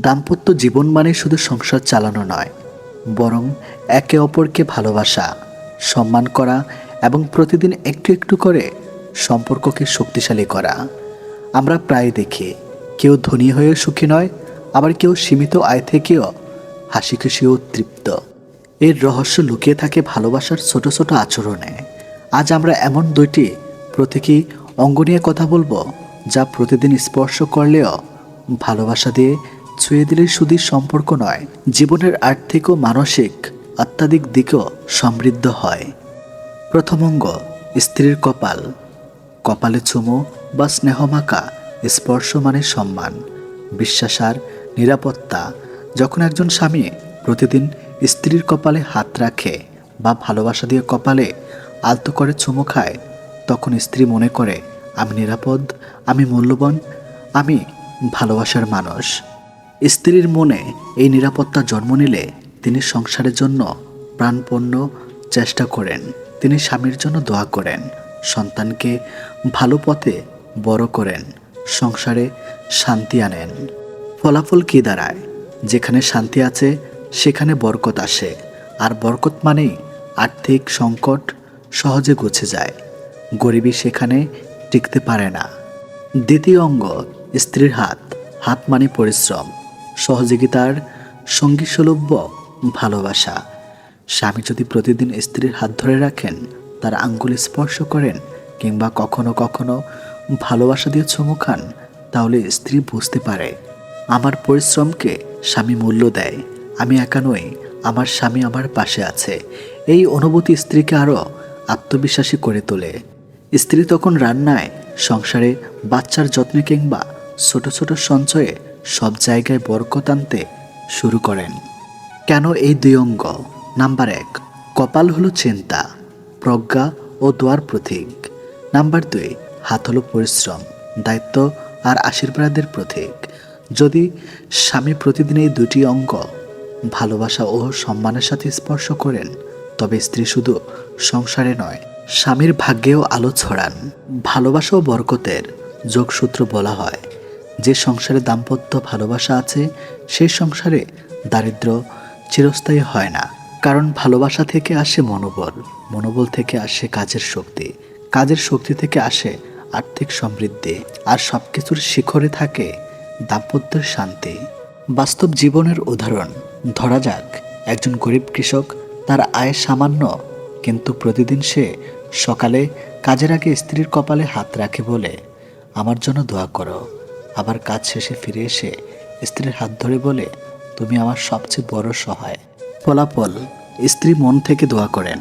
দাম্পত্য জীবন মানে শুধু সংসার চালানো নয়, বরং একে অপরকে ভালোবাসা, সম্মান করা এবং প্রতিদিন একটু একটু করে সম্পর্ককে শক্তিশালী করা। আমরা প্রায় দেখি, কেউ ধনী হয়ে সুখী নয়, আবার কেউ সীমিত আয় থেকেও হাসি খুশি ও তৃপ্ত। এর রহস্য লুকিয়ে থাকে ভালোবাসার ছোট ছোট আচরণে। আজ আমরা এমন দুইটি প্রতীকী অঙ্গ নিয়ে কথা বলব, যা প্রতিদিন স্পর্শ করলেও ভালোবাসা দিয়ে ছুঁয়ে দিলে শুধু সম্পর্ক নয়, জীবনের আর্থিক ও মানসিক অত্যাধিক দিকও সমৃদ্ধ হয়। প্রথম অঙ্গ, স্ত্রীর কপাল। কপালে চুমো বা স্নেহমাকা স্পর্শ মানে সম্মান। বিশ্বাস আর নিরাপত্তা। যখন একজন স্বামী প্রতিদিন স্ত্রীর কপালে হাত রাখে বা ভালোবাসা দিয়ে কপালে আলতো করে চুমো খায়, তখন স্ত্রী মনে করে, আমি নিরাপদ, আমি মূল্যবান, আমি ভালোবাসার মানুষ। স্ত্রীর মনে এই নিরাপত্তা জন্ম নিলে তিনি সংসারের জন্য প্রাণপণ্য চেষ্টা করেন। তিনি স্বামীর জন্য দোয়া করেন, সন্তানকে ভালো পথে বড় করেন, সংসারে শান্তি আনেন। ফলাফল কী দাঁড়ায়? যেখানে শান্তি আছে, সেখানে বরকত আসে। আর বরকত মানেই আর্থিক সংকট সহজে গুছে যায়। গরিবী সেখানে টিকতে পারে না। দ্বিতীয় অঙ্গ, স্ত্রীর হাত হাত মানে পরিশ্রম। সহযোগিতার সঙ্গী সুলভ্য ভালোবাসা। স্বামী যদি প্রতিদিন স্ত্রীর হাত ধরে রাখেন, তার আঙ্গুল স্পর্শ করেন কিংবা কখনো কখনো ভালোবাসা দিয়ে চুমু খান, তাহলে স্ত্রী বুঝতে পারে, আমার পরিশ্রমকে স্বামী মূল্য দেয়, আমি একা নই, আমার স্বামী আমার পাশে আছে। এই অনুভূতি স্ত্রীকে আরও আত্মবিশ্বাসী করে তোলে। স্ত্রী তখন রান্নায়, সংসারে, বাচ্চার যত্নে কিংবা ছোট ছোট সঞ্চয়ে সব জায়গায় বরকত আনতে শুরু করেন। কেন এই দুই অঙ্গ? নাম্বার এক, কপাল হলো চিন্তা, প্রজ্ঞা ও দোয়ার প্রতীক। নাম্বার দুই, হাত হলো পরিশ্রম, দায়িত্ব আর আশীর্বাদের প্রতীক। যদি স্বামী প্রতিদিন এই দুটি অঙ্গ ভালোবাসা ও সম্মানের সাথে স্পর্শ করেন, তবে স্ত্রী শুধু সংসারে নয়, স্বামীর ভাগ্যেও আলো ছড়ান। ভালোবাসা ও বরকতের যোগসূত্র বলা হয়। যে সংসারে দাম্পত্য ভালোবাসা আছে, সেই সংসারে দারিদ্র চিরস্থায়ী হয় না। কারণ ভালোবাসা থেকে আসে মনোবল। মনোবল থেকে আসে কাজের শক্তি। কাজের শক্তি থেকে আসে আর্থিক সমৃদ্ধি। আর সব কিছুর শিখরে থাকে দাম্পত্যের শান্তি। বাস্তব জীবনের উদাহরণ, ধরা যাক, একজন গরিব কৃষক, তার আয় সামান্য, কিন্তু প্রতিদিন সে সকালে কাজের আগে স্ত্রীর কপালে হাত রাখে বলে, আমার জন্য দোয়া করো। আবার কাজ শেষে ফিরে এসে স্ত্রীর হাত ধরে বলে, তুমি আমার সবচেয়ে বড় সহায়। ফলাফল, স্ত্রী মন থেকে দোয়া করেন।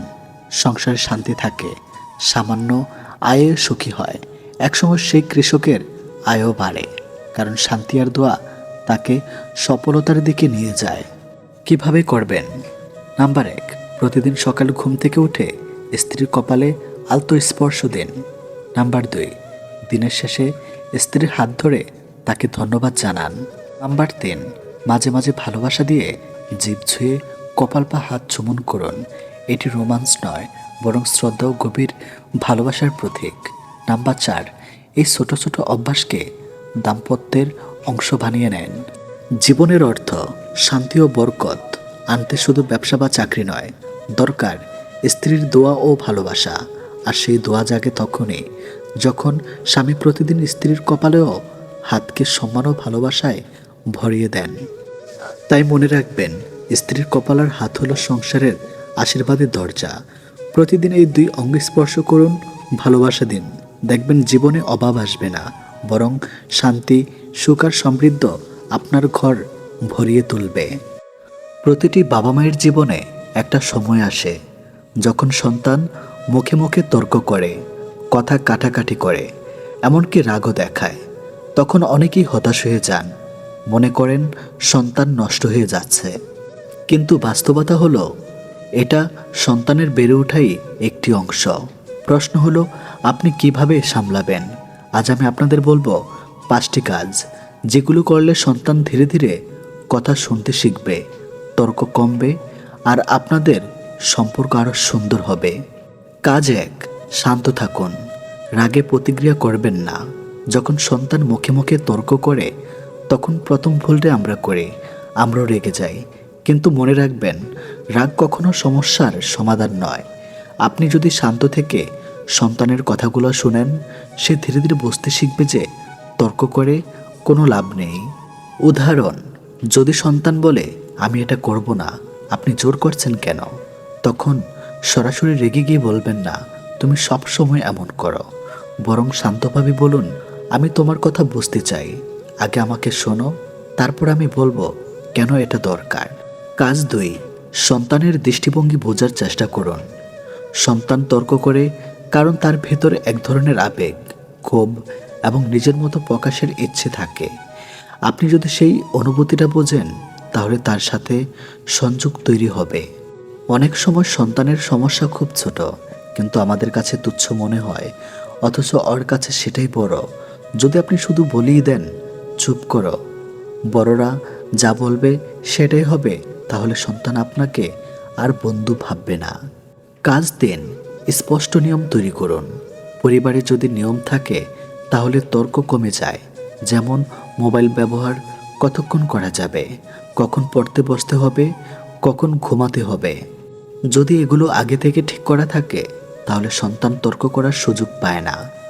সংসারে শান্তি থাকে, সামান্য আয়ে সুখী হয়। একসময় সেই কৃষকের আয়ও বাড়ে, কারণ শান্তি আর দোয়া তাকে সফলতার দিকে নিয়ে যায়। কীভাবে করবেন? নাম্বার এক, প্রতিদিন সকালে ঘুম থেকে উঠে স্ত্রীর কপালে আলতো স্পর্শ দিন। নাম্বার দুই, দিনের শেষে স্ত্রীর হাত ধরে তাকে ধন্যবাদ জানান। নাম্বার তিন, মাঝে মাঝে ভালোবাসা দিয়ে জীব ছুঁয়ে কপাল পা হাত চুমন করুন। এটি রোমান্স নয়, বরং শ্রদ্ধা ও গভীর ভালোবাসার প্রতীক। নাম্বার চার, এই ছোট ছোট অভ্যাসকে দাম্পত্যের অংশ বানিয়ে নেন। জীবনের অর্থ শান্তি ও বরকত, আনতে শুধু ব্যবসা বা চাকরি নয়। দরকার স্ত্রীর দোয়া ও ভালোবাসা, আর সেই দোয়া জাগে তখনই, যখন স্বামী প্রতিদিন স্ত্রীর কপালেও হাতকে সম্মান ও ভালোবাসায় ভরিয়ে দেন। তাই মনে রাখবেন, স্ত্রীর কপালার হাত হলো সংসারের আশীর্বাদের দরজা। প্রতিদিন এই দুই অঙ্গ স্পর্শ করুন, ভালোবাসা দিন। দেখবেন জীবনে অভাব আসবে না, বরং শান্তি, সুখ আর সমৃদ্ধ আপনার ঘর ভরিয়ে তুলবে। প্রতিটি বাবা মায়ের জীবনে একটা সময় আসে, যখন সন্তান মুখে মুখে তর্ক করে, কথা কাটাকাটি করে, এমনকি রাগও দেখায়। তখন অনেকেই হতাশ হয়ে যান। মনে করেন, সন্তান নষ্ট হয়ে যাচ্ছে। কিন্তু বাস্তবতা হলো, এটা সন্তানের বেড়ে ওঠাই একটি অংশ। প্রশ্ন হলো, আপনি কীভাবে সামলাবেন? আজ আমি আপনাদের বলব, পাঁচটি কাজ, যেগুলো করলে সন্তান ধীরে ধীরে কথা শুনতে শিখবে, তর্ক কমবে, আর আপনাদের সম্পর্ক আরও সুন্দর হবে। কাজ এক, শান্ত থাকুন। রাগে প্রতিক্রিয়া করবেন না। যখন সন্তান মুখে মুখে তর্ক করে, তখন প্রথম ভুলটা আমরা করি, আমরাও রেগে যাই। কিন্তু মনে রাখবেন, রাগ কখনো সমস্যার সমাধান নয়। আপনি যদি শান্ত থেকে সন্তানের কথাগুলো শুনেন, সে ধীরে ধীরে বুঝতে শিখবে যে তর্ক করে কোনো লাভ নেই। উদাহরণ, যদি সন্তান বলে, আমি এটা করব না, আপনি জোর করছেন কেন? তখন সরাসরি রেগে গিয়ে বলবেন না, তুমি সব সময় এমন করো। বরং শান্তভাবে বলুন আমি তোমার কথা বুঝতে চাই। আগে আমাকে শোনো, তারপর আমি বলব কেন এটা দরকার। কাজ দুই, সন্তানের দৃষ্টিভঙ্গি বোঝার চেষ্টা করুন। সন্তান তর্ক করে কারণ তার ভেতরে এক ধরনের আবেগ, ক্ষোভ এবং নিজের মতো প্রকাশের ইচ্ছে থাকে। আপনি যদি সেই অনুভূতিটা বোঝেন, তাহলে তার সাথে সংযোগ তৈরি হবে। অনেক সময় সন্তানের সমস্যা খুব ছোট, কিন্তু আমাদের কাছে তুচ্ছ মনে হয়, অথচ ওর কাছে সেটাই বড়। যদি আপনি শুধু বলেই দেন, চুপ করো, বড়রা যা বলবে সেটাই হবে, তাহলে সন্তান আপনাকে আর বন্ধু ভাববে না। কাজ দিন, স্পষ্ট নিয়ম তৈরি করুন। পরিবারে যদি নিয়ম থাকে, তাহলে তর্ক কমে যায়। যেমন, মোবাইল ব্যবহার কতক্ষণ করা যাবে? কখন পড়তে বসতে হবে? কখন ঘুমাতে হবে? যদি এগুলো আগে থেকে ঠিক করা থাকে, তাহলে সন্তান তর্ক করার সুযোগ পায় না।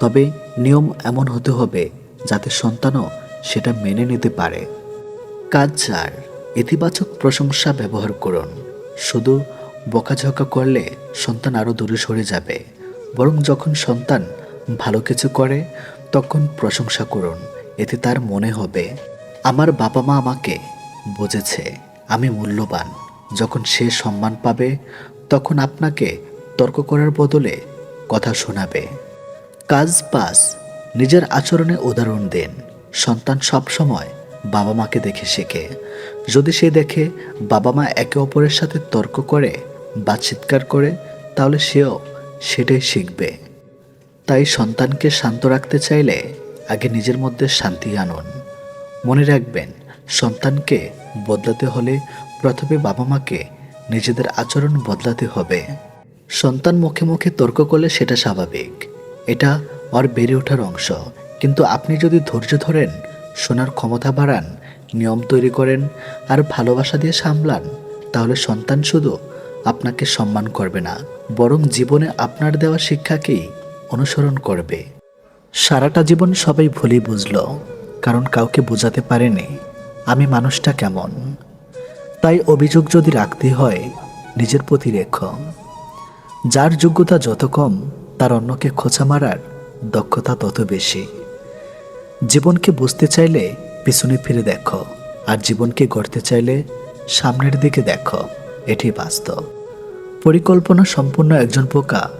তবে নিয়ম এমন হতে হবে যাতে সন্তানও সেটা মেনে নিতে পারে। কাজ চার ইতিবাচক প্রশংসা ব্যবহার করুন। শুধু বকাঝকা করলে সন্তান আরও দূরে সরে যাবে। বরং যখন সন্তান ভালো কিছু করে, তখন প্রশংসা করুন। এতে তার মনে হবে, আমার বাবা মা আমাকে বুঝেছে, আমি মূল্যবান। যখন সে সম্মান পাবে, তখন আপনাকে তর্ক করার বদলে কথা শোনাবে। কাজ পাস নিজের আচরণে উদাহরণ দেন। সন্তান সব সময় বাবা মাকে দেখে শেখে। যদি সে দেখে বাবা মা একে অপরের সাথে তর্ক করে, বা চিৎকার করে, তাহলে সেও সেটাই শিখবে। তাই সন্তানকে শান্ত রাখতে চাইলে আগে নিজের মধ্যে শান্তি আনুন। মনে রাখবেন, সন্তানকে বদলাতে হলে প্রথমে বাবা মাকে নিজেদের আচরণ বদলাতে হবে। সন্তান মুখে মুখে তর্ক করলে সেটা স্বাভাবিক। এটা ওর বেড়ে ওঠার অংশ। কিন্তু আপনি যদি ধৈর্য ধরেন, শোনার ক্ষমতা বাড়ান, নিয়ম তৈরি করেন আর ভালোবাসা দিয়ে সামলান, তাহলে সন্তান শুধু আপনাকে সম্মান করবে না, বরং জীবনে আপনার দেওয়া শিক্ষাকেই অনুসরণ করবে। সারাটা জীবন সবাই ভুলই বুঝল, কারণ কাউকে বোঝাতে পারেনি, আমি মানুষটা কেমন। তাই অভিযোগ যদি রাখতে হয়, নিজের প্রতি রেখো যার যোগ্যতা যত কম তার অন্যকে খোঁচা মারার দক্ষতা তত বেশি। জীবনকে বুঝতে চাইলে পিছনে ফিরে দেখো, আর জীবনকে গড়তে চাইলে সামনের দিকে দেখো, এটি বাস্তব। পরিকল্পনা সম্পূর্ণ একজন পোকা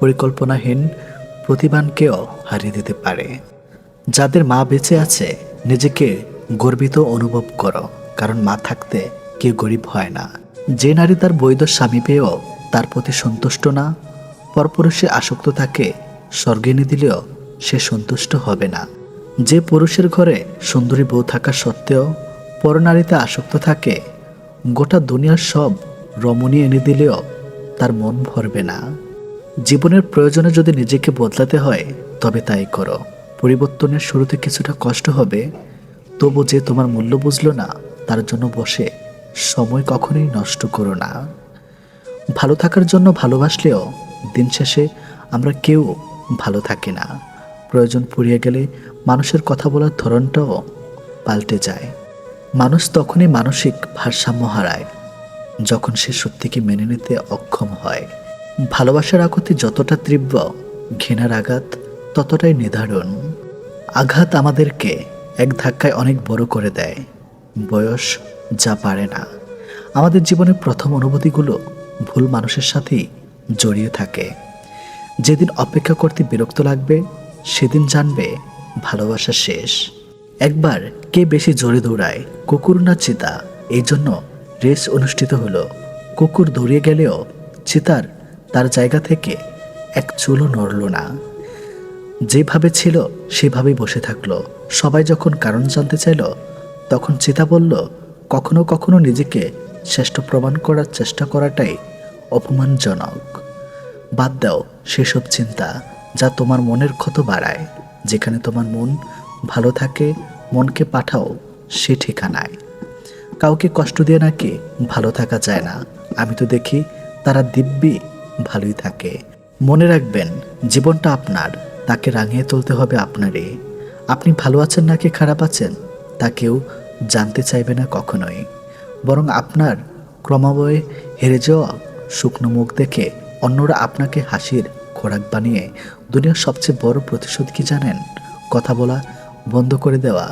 পরিকল্পনাহীন প্রতিভানকেও হারিয়ে দিতে পারে। যাদের মা বেঁচে আছে, নিজেকে গর্বিত অনুভব করো, কারণ মা থাকতে কেউ গরিব হয় না। যে নারী তার বৈধ স্বামী পেয়েও তার প্রতি সন্তুষ্ট না পরপুরুষে আসক্ত থাকে, স্বর্গে এনে দিলেও সে সন্তুষ্ট হবে না। যে পুরুষের ঘরে সুন্দরী বউ থাকা সত্ত্বেও পরনারীতে আসক্ত থাকে, গোটা দুনিয়ার সব রমণী এনে দিলেও তার মন ভরবে না। জীবনের প্রয়োজনে যদি নিজেকে বদলাতে হয়, তবে তাই করো। পরিবর্তনের শুরুতে কিছুটা কষ্ট হবে, তবু যে তোমার মূল্য বুঝলো না, তার জন্য বসে সময় কখনোই নষ্ট করো না। ভালো থাকার জন্য ভালোবাসলেও দিন শেষে আমরা কেউ ভালো থাকি না। প্রয়োজন পুড়িয়ে গেলে মানুষের কথা বলার ধরনটাও পাল্টে যায়। মানুষ তখনই মানসিক ভারসাম্য হারায়, যখন সে সত্যিকে মেনে নিতে অক্ষম হয়। ভালোবাসার আকতি যতটা তীব্র ঘৃণার আঘাত, ততটাই নির্ধারণ আঘাত আমাদেরকে এক ধাক্কায় অনেক বড় করে দেয়। বয়স যা পারে না। আমাদের জীবনের প্রথম অনুভূতিগুলো ভুল মানুষের সাথেই জড়িয়ে থাকে। যেদিন অপেক্ষা করতে বিরক্ত লাগবে, সেদিন জানবে ভালোবাসা শেষ। একবার কে বেশি জোরে দৌড়ায়, কুকুর না চিতা? এই জন্য রেস অনুষ্ঠিত হলো। কুকুর দৌড়িয়ে গেলেও চিতার তার জায়গা থেকে এক চুলও নড়ল না। যেভাবে ছিল, সেভাবেই বসে থাকল। সবাই যখন কারণ জানতে চাইল, তখন চিতা বলল, কখনো কখনো নিজেকে শ্রেষ্ঠ প্রমাণ করার চেষ্টা করাটাই অপমানজনক। বাদ দাও সেসব চিন্তা যা তোমার মনের ক্ষত বাড়ায়। যেখানে তোমার মন ভালো থাকে, মনকে পাঠাও সে ঠিকানায়। কাউকে কষ্ট দিয়ে নাকি ভালো থাকা যায় না। আমি তো দেখি তারা দিব্যি ভালোই থাকে। মনে রাখবেন, জীবনটা আপনার, তাকে রাঙিয়ে তুলতে হবে আপনারই। আপনি ভালো আছেন নাকি খারাপ আছেন, তা কেউ জানতে চাইবে না কখনোই। বরং আপনার ক্রমাবয়ে হেরে যাওয়া শুকনো মুখ দেখে অন্যরা আপনাকে হাসির খোরাক বানিয়ে দুনিয়ার সবচেয়ে বড় প্রতিশোধ কি জানেন? কথা বলা বন্ধ করে দেওয়া।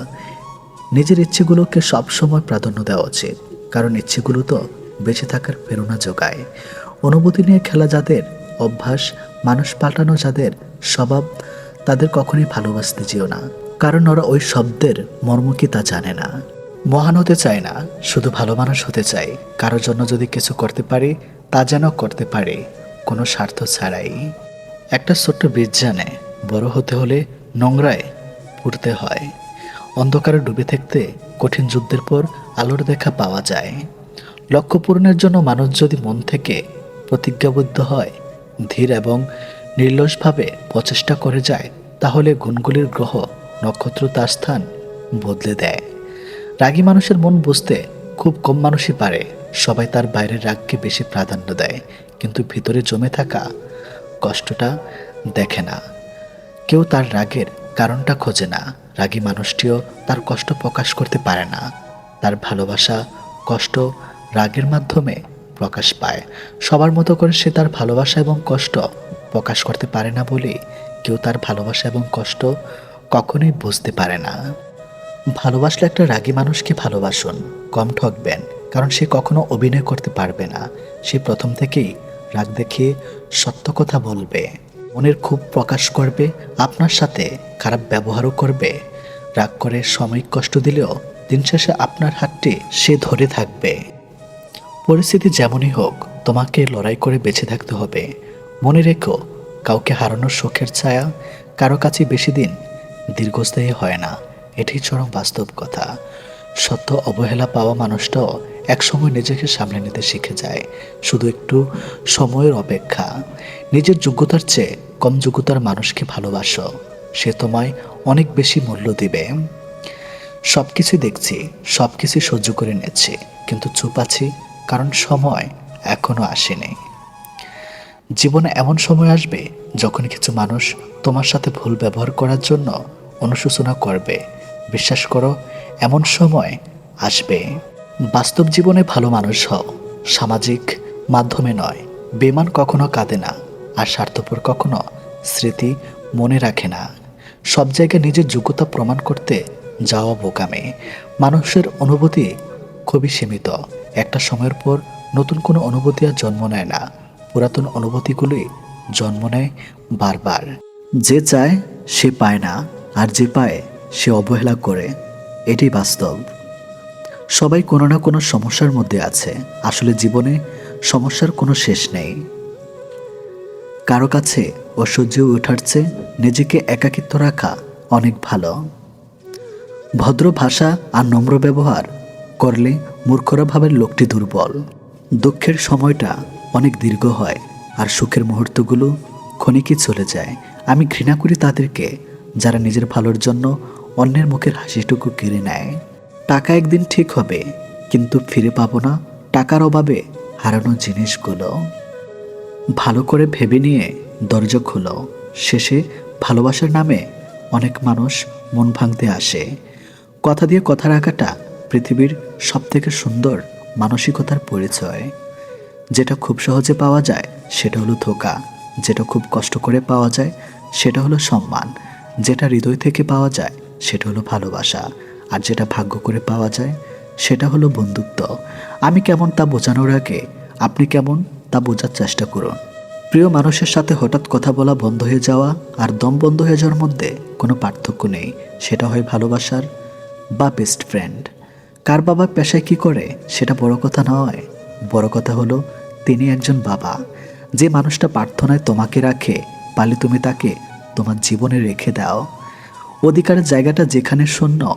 নিজের ইচ্ছেগুলোকে সবসময় প্রাধান্য দেওয়া উচিত, কারণ ইচ্ছেগুলো তো বেঁচে থাকার প্রেরণা যোগায়। অনুভূতি নিয়ে খেলা যাদের অভ্যাস, মানুষ পাল্টানো যাদের স্বভাব, তাদের কখনোই ভালোবাসতে যেও না, কারণ ওরা ওই শব্দের মর্ম কি তা জানে না। মহান হতে চায় না, শুধু ভালো মানুষ হতে চায়, কারোর জন্য যদি কিছু করতে পারি, তা যেন করতে পারে। কোনো স্বার্থ ছাড়াই। একটা ছোট্ট বীজ জানে, বড় হতে হলে নোংরায় পুড়তে হয়। অন্ধকারে ডুবে থাকতে কঠিন যুদ্ধের পর আলোর দেখা পাওয়া যায়। লক্ষ্য পূরণের জন্য মানুষ যদি মন থেকে প্রতিজ্ঞাবদ্ধ হয়, ধীর এবং নির্লসভাবে প্রচেষ্টা করে যায়, তাহলে গুণগুলির গ্রহ নক্ষত্র তার স্থান বদলে দেয়। রাগী মানুষের মন বুঝতে খুব কম মানুষই পারে। সবাই তার বাইরের রাগকে বেশি প্রাধান্য দেয়, কিন্তু ভিতরে জমে থাকা কষ্টটা দেখে না। কেউ তার রাগের কারণটা খোঁজে না। রাগী মানুষটিও তার কষ্ট প্রকাশ করতে পারে না। তার ভালোবাসা, কষ্ট রাগের মাধ্যমে প্রকাশ পায়। সবার মতো করে সে তার ভালোবাসা এবং কষ্ট প্রকাশ করতে পারে না বলে কেউ তার ভালোবাসা এবং কষ্ট কখনোই বুঝতে পারে না। ভালোবাসলে একটা রাগী মানুষকে ভালোবাসুন, কম ঠকবেন। কারণ সে কখনো অভিনয় করতে পারবে না। সে প্রথম থেকেই রাগ দেখিয়ে সত্য কথা বলবে। মনের খুব প্রকাশ করবে, আপনার সাথে খারাপ ব্যবহারও করবে। রাগ করে সাময়িক কষ্ট দিলেও দিন শেষে আপনার হাতটি সে ধরে থাকবে। পরিস্থিতি যেমনই হোক, তোমাকে লড়াই করে বেঁচে থাকতে হবে। মনে রেখো, কাউকে হারানোর শোকের ছায়া কারও কাছে বেশি দিন দীর্ঘস্থায়ী হয় না। এটি চরম বাস্তব কথা। সত্য অবহেলা পাওয়া মানুষটাও একসময় নিজেকে সামলে নিতে শিখে যায়। শুধু একটু সময়ের অপেক্ষা। নিজের যোগ্যতার চেয়ে কম যোগ্যতার মানুষকে ভালোবাসো। সে তোমায় অনেক বেশি মূল্য দিবে। সব কিছু দেখছি সব কিছু সহ্য করে নিচ্ছি, কিন্তু চুপ আছি, কারণ সময় এখনও আসেনি। জীবনে এমন সময় আসবে, যখন কিছু মানুষ তোমার সাথে ভুল ব্যবহার করার জন্য অনুশোচনা করবে। বিশ্বাস করো, এমন সময় আসবে। বাস্তব জীবনে ভালো মানুষ হও। সামাজিক মাধ্যমে নয় বেমান কখনো কাঁদে না আর স্বার্থপর কখনো স্মৃতি মনে রাখে না। সব জায়গায় নিজের যোগ্যতা প্রমাণ করতে যাওয়া বোকামে। মানুষের অনুভূতি খুবই সীমিত। একটা সময়ের পর নতুন কোনো অনুভূতি আর জন্ম নেয় না। পুরাতন অনুভূতিগুলি জন্ম নেয় বারবার। যে চায় সে পায় না আর যে পায় সে অবহেলা করে। এটি বাস্তব। সবাই কোনো না কোনো সমস্যার মধ্যে আছে। আসলে জীবনে সমস্যার কোনো শেষ নেই। কারও কাছে অসহ্য ওঠার নিজেকে একাকিত্ব রাখা অনেক ভালো। ভদ্র ভাষা আর নম্র ব্যবহার করলে মূর্খরা ভাবের লোকটি দুর্বল। দুঃখের সময়টা অনেক দীর্ঘ হয় আর সুখের মুহূর্তগুলো ক্ষণিকই চলে যায়। আমি ঘৃণা করি তাদেরকে, যারা নিজের ভালোর জন্য অন্যের মুখের হাসিটুকু কেড়ে নেয়। টাকা একদিন ঠিক হবে, কিন্তু ফিরে পাবো না টাকার অভাবে হারানো জিনিসগুলো। ভালো করে ভেবে নিয়ে দরজা খোলো। শেষে ভালোবাসার নামে অনেক মানুষ মন ভাঙতে আসে। কথা দিয়ে কথা রাখাটা পৃথিবীর সবথেকে সুন্দর মানসিকতার পরিচয়। যেটা খুব সহজে পাওয়া যায়, সেটা হলো ধোকা। যেটা খুব কষ্ট করে পাওয়া যায়, সেটা হলো সম্মান। যেটা হৃদয় থেকে পাওয়া যায়, সেটা হলো ভালোবাসা। আর যেটা ভাগ্য করে পাওয়া যায়, সেটা হলো বন্ধুত্ব। আমি কেমন তা বোঝানোর আগে আপনি কেমন তা বোঝার চেষ্টা করুন। প্রিয় মানুষের সাথে হঠাৎ কথা বলা বন্ধ হয়ে যাওয়া আর দম বন্ধ হয়ে যাওয়ার মধ্যে কোনো পার্থক্য নেই, সেটা হয় ভালোবাসার বা বেস্ট ফ্রেন্ড কার বাবা পেশায় কি করে, সেটা বড় কথা নয়। বড় কথা হলো, তিনি একজন বাবা। যে মানুষটা প্রার্থনায় তোমাকে রাখে পালে তুমি তাকে তোমার জীবনে রেখে দাও। অধিকারের জায়গাটা যেখানে শূন্য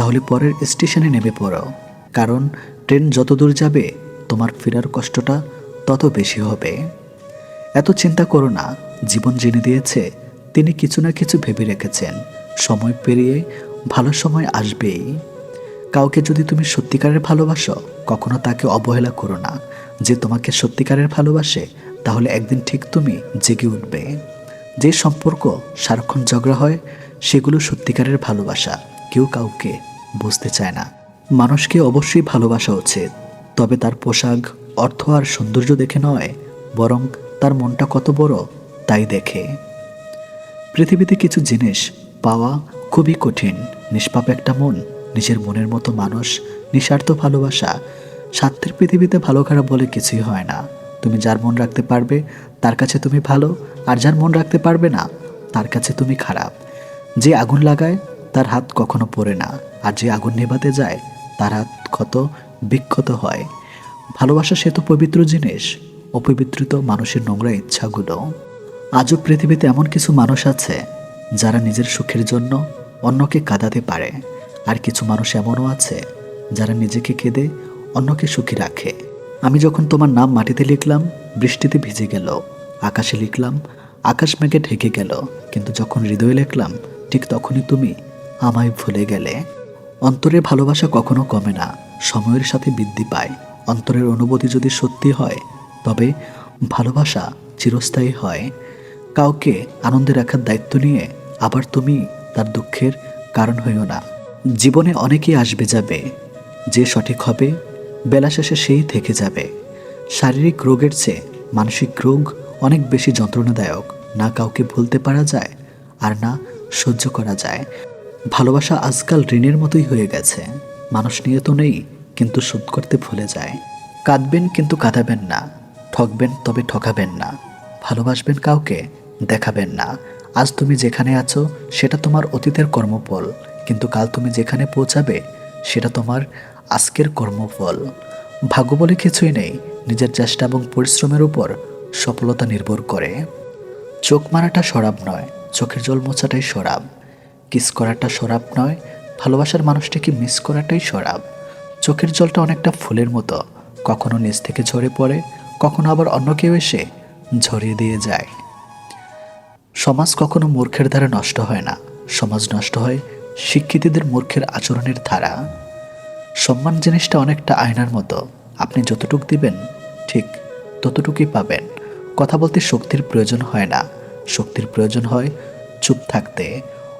তাহলে পরের স্টেশনে নেমে পড়ো। কারণ ট্রেন যত দূর যাবে, তোমার ফেরার কষ্টটা তত বেশি হবে। এত চিন্তা করো না, জীবন জেনে দিয়েছে, তিনি কিছু না কিছু ভেবে রেখেছেন। সময় পেরিয়ে ভালো সময় আসবেই। কাউকে যদি তুমি সত্যিকারের ভালোবাসো, কখনো তাকে অবহেলা করো না। যে তোমাকে সত্যিকারের ভালোবাসে, তাহলে একদিন ঠিক তুমি জেগে উঠবে। যে সম্পর্ক সারাক্ষণ ঝগড়া হয়, সেগুলো সত্যিকারের ভালোবাসা। কেউ কাউকে বুঝতে চায় না। মানুষকে অবশ্যই ভালোবাসা উচিত, তবে তার পোশাক, অর্থ আর সৌন্দর্য দেখে নয়, বরং তার মনটা কত বড় তাই দেখে। পৃথিবীতে কিছু জিনিস পাওয়া খুবই কঠিন, নিষ্পাপ একটা মন, নিজের মনের মতো মানুষ, নিঃস্বার্থ ভালোবাসা। স্বার্থের পৃথিবীতে ভালো খারাপ বলে কিছুই হয় না। তুমি যার মন রাখতে পারবে, তার কাছে তুমি ভালো, আর যার মন রাখতে পারবে না, তার কাছে তুমি খারাপ। যে আগুন লাগায়, তার হাত কখনো পড়ে না। আর যে আগুন নেভাতে যায়, তারা ক্ষত বিক্ষত হয়। ভালোবাসা সে তো পবিত্র জিনিস, অপবিত্রিত মানুষের নোংরা ইচ্ছাগুলো। আজও পৃথিবীতে এমন কিছু মানুষ আছে, যারা নিজের সুখের জন্য অন্যকে কাঁদাতে পারে। আর কিছু মানুষ এমনও আছে, যারা নিজেকে কেঁদে অন্যকে সুখী রাখে। আমি যখন তোমার নাম মাটিতে লিখলাম, বৃষ্টিতে ভিজে গেল। আকাশে লিখলাম, আকাশ মেঘে ঢেকে গেল। কিন্তু যখন হৃদয়ে লিখলাম, ঠিক তখনই তুমি আমায় ভুলে গেলে। অন্তরের ভালোবাসা কখনো কমে না, সময়ের সাথে বৃদ্ধি পায়। অন্তরের অনুভূতি যদি সত্যি হয়, তবে ভালোবাসা চিরস্থায়ী হয়। কাউকে আনন্দে রাখার দায়িত্ব নিয়ে আবার তুমি তার দুঃখের কারণ হইও না। জীবনে অনেকেই আসবে যাবে, যে সঠিক হবে, বেলা শেষে সেই থেকে যাবে। শারীরিক রোগের চেয়ে মানসিক রোগ অনেক বেশি যন্ত্রণাদায়ক। না কাউকে ভুলতে পারা যায়, আর না সহ্য করা যায়। ভালোবাসা আজকাল ঋণের মতোই হয়ে গেছে। মানুষ নিয়ে তো নেই, কিন্তু শোধ করতে ভুলে যায়। কাঁদবেন, কিন্তু কাঁদাবেন না। ঠকবেন, তবে ঠকাবেন না। ভালোবাসবেন কাউকে, দেখাবেন না। আজ তুমি যেখানে আছো, সেটা তোমার অতীতের কর্মফল। কিন্তু কাল তুমি যেখানে পৌঁছাবে, সেটা তোমার আজকের কর্মফল। ভাগ্য বলে কিছুই নেই। নিজের চেষ্টা এবং পরিশ্রমের উপর সফলতা নির্ভর করে। চোখ মারাটা সরাব নয়, চোখের জল মোছাটাই সরাব। কিস করাটা সরাব নয়, ভালোবাসার মানুষটাকে মিস করাটাই সরাব। চোখের জলটা অনেকটা ফুলের মতো, কখনো নিচ থেকে ঝরে পড়ে, কখনো আবার অন্য কেউ এসে ঝরিয়ে দিয়ে যায়। সমাজ কখনো মূর্খের দ্বারা নষ্ট হয় না, সমাজ নষ্ট হয় শিক্ষিতদের মূর্খের আচরণের ধারা। সম্মান জিনিসটা অনেকটা আয়নার মতো, আপনি যতটুক দিবেন, ঠিক ততটুকুই পাবেন। কথা বলতে শক্তির প্রয়োজন হয় না, শক্তির প্রয়োজন হয় চুপ থাকতে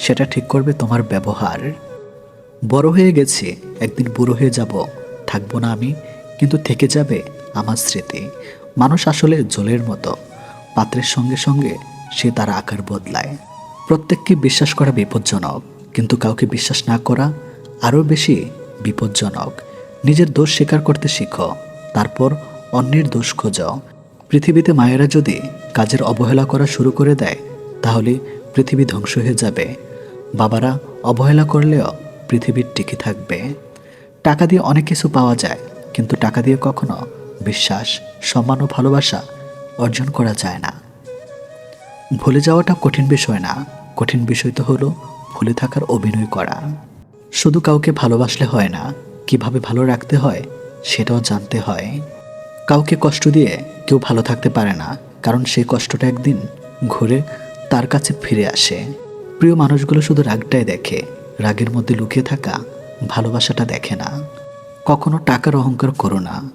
সেটা ঠিক করবে তোমার ব্যবহার। বড় হয়ে গেছি, একদিন বুড়ো হয়ে যাব, থাকব না আমি, কিন্তু থেকে যাবে আমার স্মৃতি। মানুষ আসলে জলের মতো, পাত্রের সঙ্গে সঙ্গে সে তার আকার বদলায়। প্রত্যেককে বিশ্বাস করা বিপজ্জনক, কিন্তু কাউকে বিশ্বাস না করা আরও বেশি বিপজ্জনক। নিজের দোষ স্বীকার করতে শিখো, তারপর অন্যের দোষ খোঁজো। পৃথিবীতে মায়েরা যদি কাজের অবহেলা করা শুরু করে দেয়, তাহলে পৃথিবী ধ্বংস হয়ে যাবে। বাবারা অবহেলা করলেও পৃথিবীর টিকে থাকবে। টাকা দিয়ে অনেক কিছু পাওয়া যায়, কিন্তু টাকা দিয়ে কখনো বিশ্বাস, সম্মান ও ভালোবাসা অর্জন করা যায় না। ভুলে যাওয়াটা কঠিন বিষয় না। কঠিন বিষয় তো হলো ভুলে থাকার অভিনয় করা। শুধু কাউকে ভালোবাসলে হয় না, কীভাবে ভালো রাখতে হয় সেটাও জানতে হয়। কাউকে কষ্ট দিয়ে কেউ ভালো থাকতে পারে না, কারণ সেই কষ্টটা একদিন ঘুরে তার কাছে ফিরে আসে। প্রিয় মানুষগুলো শুধু রাগটাই দেখে, রাগের মধ্যে লুকিয়ে থাকা, ভালোবাসাটা দেখে না। কখনো টাকার অহংকার করো না।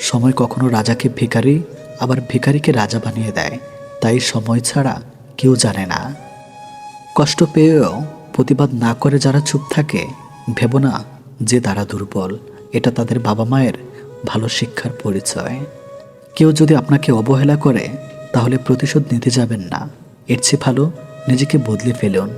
সময় কখনো রাজাকে ভিখারি, আবার ভিখারিকে রাজা বানিয়ে দেয়। তাই সময় ছাড়া কেউ জানে না। কষ্ট পেয়েও প্রতিবাদ না করে যারা চুপ থাকে, ভেবো না যে তারা দুর্বল। এটা তাদের বাবা মায়ের ভালো শিক্ষার পরিচয়। কেউ যদি আপনাকে অবহেলা করে, তাহলে প্রতিশোধ নিতে যাবেন না। এর চেয়ে ভালো নিজেকে বদলে ফেলুন।